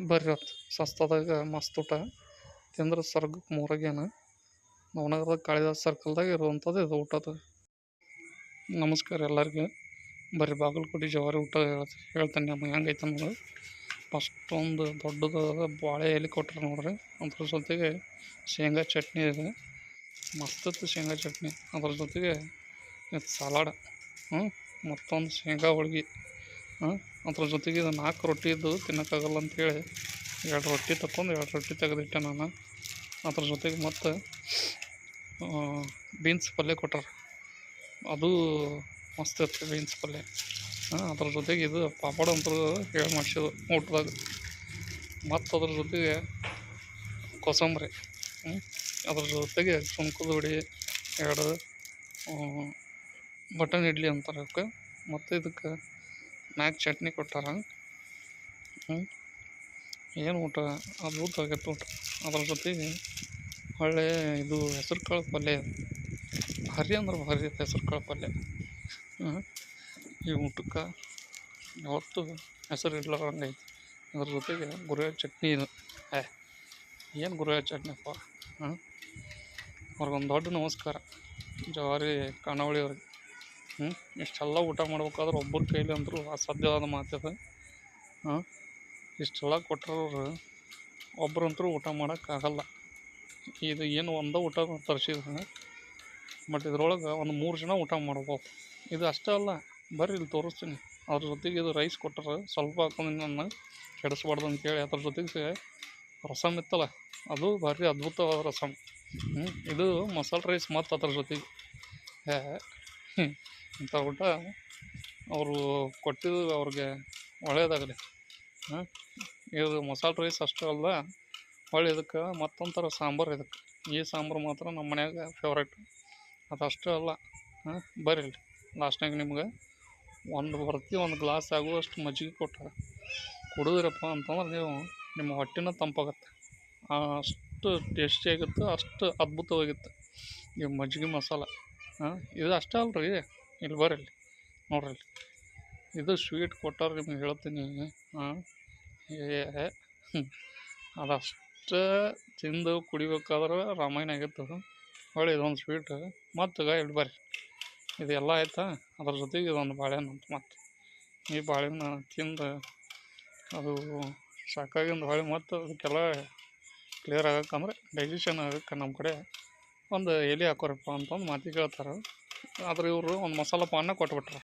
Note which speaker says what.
Speaker 1: ಬರ್ರಿ ಸಸ್ತಾದಾಗ ಮಸ್ತ್ ಊಟ. ತಿಂದ್ರೆ ಸ್ವರ್ಗಕ್ಕೆ ಮೂರಾಗೇನ ನವನಗರದ ಕಾಳಿದಾಸ ಸರ್ಕಲ್ದಾಗ ಇರುವಂಥದ್ದು ಇದು ಊಟದ ನಮಸ್ಕಾರ ಎಲ್ಲರಿಗೆ. ಬರ್ರಿ ಬಾಗಲಕೋಟೆ ಜವಾರಿ ಊಟ ಹೇಳ್- ಹೇಳ್ತೇನೆ ನಮಗೆ. ಹೆಂಗೈತೆ ಫಸ್ಟ್ ಒಂದು ದೊಡ್ಡದ ಬಾಳೆ ಎಲೆ ಕೊಟ್ರು ನೋಡ್ರಿ. ಅದ್ರ ಜೊತೆಗೆ ಶೇಂಗಾ ಚಟ್ನಿ ಇದೆ. ಮಸ್ತ್ ಶೇಂಗಾ ಚಟ್ನಿ. ಅದ್ರ ಜೊತೆಗೆ ಸಲಾಡ್ ಹ್ಞೂ ಮತ್ತೊಂದು ಶೇಂಗಾ ಹೋಳ್ಗೆ. ಅದ್ರ ಜೊತೆಗೆ ಇದು ನಾಲ್ಕು ರೊಟ್ಟಿ ಇದ್ದು ತಿನ್ನೋಕ್ಕಾಗಲ್ಲ ಅಂಥೇಳಿ ಎರಡು ರೊಟ್ಟಿ ತಕ್ಕೊಂಡು ಎರಡು ರೊಟ್ಟಿ ತೆಗೆದಿಟ್ಟೆ ನಾನು. ಅದ್ರ ಜೊತೆಗೆ ಮತ್ತು ಬೀನ್ಸ್ ಪಲ್ಯ ಕೊಟ್ಟಾರ. ಅದು ಮಸ್ತ್ ಇತ್ತು ಬೀನ್ಸ್ ಪಲ್ಯ. ಅದ್ರ ಜೊತೆಗೆ ಇದು ಪಾಪಡ ಅಂತೂ ಹೇಳಿ ಮಾಡಿಸಿದ್ರು ಊಟದಾಗ. ಮತ್ತು ಅದ್ರ ಜೊತೆಗೆ ಕೋಸಂಬರಿ. ಅದ್ರ ಜೊತೆಗೆ ಸುಂಕದ ಹುಡಿ ಎರಡು ಬಟನ್ ಇಡ್ಲಿ ಅಂತಾರೆ ಅದಕ್ಕೆ. ಮತ್ತು ಇದಕ್ಕೆ ನಾಲ್ಕು ಚಟ್ನಿ ಕೊಟ್ಟಾರ. ಏನು ಊಟ? ಅದ್ಭುತ ಆಗೈತೆ ಊಟ. ಅದ್ರ ಜೊತೆಗೆ ಒಳ್ಳೆ ಇದು ಹೆಸ್ರು ಕಾಳು ಪಲ್ಯ. ಭಾರಿ ಅಂದ್ರೆ ಭಾರಿ ಐತೆ ಹೆಸ್ರು ಕಾಳು ಪಲ್ಯ. ಈ ಊಟಕ್ಕೆ ಯಾವತ್ತೂ ಹೆಸರು ಇರ್ಲಾರಂಗೆ ಐತಿ. ಅದ್ರ ಜೊತೆಗೆ ಗುರೆಳ್ಳು ಚಟ್ನಿ ಇದು. ಏ, ಏನು ಗುರೆಳ್ಳು ಚಟ್ನಿಪ್ಪ? ಹಾಂ ಅವ್ರಿಗೊಂದು ದೊಡ್ಡ ನಮಸ್ಕಾರ. ಜವಾರಿ ಕಾನಾವಳಿ ಅವ್ರಿಗೆ. ಹ್ಞೂ ಇಷ್ಟೆಲ್ಲ ಊಟ ಮಾಡ್ಬೇಕಾದ್ರೆ ಒಬ್ಬರ ಕೈಲಿ ಅಂದರೂ ಅಸಾಧ್ಯವಾದ ಮಾತಿದೆ ಹಾಂ? ಇಷ್ಟೆಲ್ಲ ಕೊಟ್ಟರವ್ರು ಒಬ್ಬರಂತರೂ ಊಟ ಮಾಡೋಕ್ಕಾಗಲ್ಲ ಇದು ಏನು ಒಂದೇ ಊಟ ತರಿಸಿದ್ರೆ ಬಟ್ ಇದ್ರೊಳಗೆ ಒಂದು ಮೂರು ಜನ ಊಟ ಮಾಡ್ಬೋದು ಇದು ಅಷ್ಟೇ ಅಲ್ಲ, ಬರ್ರಿ ಇಲ್ಲಿ ತೋರಿಸ್ತೀನಿ. ಅದ್ರ ಜೊತೆಗೆ ಇದು ರೈಸ್ ಕೊಟ್ಟರೆ ಸ್ವಲ್ಪ ಹಾಕೊಂಡು ನನ್ನ ಕೆಡಿಸ್ಬಾರ್ದು ಅಂತೇಳಿ ಅದ್ರ ಜೊತೆಗೆ ರಸಮ್ ಇತ್ತಲ್ಲ, ಅದು ಭಾರಿ ಅದ್ಭುತವಾದ ರಸಮ್ ಹ್ಞೂ ಇದು ಮಸಾಲೆ ರೈಸ್ ಮತ್ತು ಅದ್ರ ಜೊತೆಗೆ. ಹೇ ಇಂಥ ಊಟ ಅವರು ಕೊಟ್ಟಿದ್ದು ಅವ್ರಿಗೆ ಒಳ್ಳೆಯದಾಗಲಿ ಹಾಂ ಇದು ಮಸಾಲೆ ರೈಸ್ ಅಷ್ಟೇ ಅಲ್ಲ, ಹೊಳ್ಳಿ ಇದಕ್ಕೆ ಮತ್ತೊಂಥರ ಥರ ಸಾಂಬಾರು ಇದಕ್ಕೆ. ಈ ಸಾಂಬಾರು ಮಾತ್ರ ನಮ್ಮ ಮನ್ಯಾಗ ಫೇವ್ರೇಟ್ ಅದು ಅಷ್ಟೇ ಅಲ್ಲ. ಹಾಂ ಇಲ್ಲಿ. ಲಾಸ್ಟ್ನಾಗ ನಿಮ್ಗೆ ಒಂದು ಬರ್ತಿ, ಒಂದು ಗ್ಲಾಸ್ ಆಗುವಷ್ಟು ಮಜ್ಜಿಗೆ ಕೊಟ್ಟಾರ ಕುಡಿದ್ರಪ್ಪ ಅಂತಂದ್ರೆ ನೀವು ನಿಮ್ಮ ಹೊಟ್ಟೆನ ತಂಪಾಗತ್ತೆ. ಅಷ್ಟು ಟೇಸ್ಟಿಯಾಗಿತ್ತು ಅಷ್ಟು ಅದ್ಭುತವಾಗಿತ್ತು. ಈ ಮಜ್ಜಿಗೆ ಮಸಾಲ. ಹಾಂ, ಇದು ಅಷ್ಟೇ ಅಲ್ರಿ, ಇಲ್ಲಿ ಬರ್ರಿ ನೋಡ್ರಿ ಇದು ಸ್ವೀಟ್ ಕೊಟ್ಟಾರ ನಿಮ್ಗೆ ಹೇಳ್ತೀನಿ. ಹಾಂ, ಏ ಅದಷ್ಟು ತಿಂದು ಕುಡಿಬೇಕಾದ್ರೆ ರಾಮಾಯಣ ಆಗಿತ್ತು. ಹೊಳ್ಳಿ ಇದೊಂದು ಸ್ವೀಟ್ ಮತ್ತು ಇಲ್ಲಿ ಬರ್ರಿ. ಇದೆಲ್ಲ ಆಯ್ತಾ? ಅದ್ರ ಜೊತೆಗೆ ಇದೊಂದು ಬಾಳೆಹಣ್ಣು ಅಂತ ಮತ್ತು. ಈ ಬಾಳೆಹಣ್ಣು ತಿಂದು ಅದು ಸಾಕಾಗಿಂದ ಬಾಳೆ ಮತ್ತು ಅದಕ್ಕೆಲ್ಲ ಕ್ಲಿಯರ್ ಆಗಕ್ಕಂದ್ರೆ ಡೈಜೆಷನ್ ಆಗಕ್ಕೆ ನಮ್ಮ ಕಡೆ ಒಂದು ಎಲೆ ಹಾಕೋರಪ್ಪ ಅಂತಂದು ಮಾತಿಗೆ ಹೇಳ್ತಾರೆ. ಆದ್ರೆ ಇವರು ಒಂದು ಮಸಾಲೆ ಪಾನ್ನ ಕೊಟ್ಬಿಟ್ರು.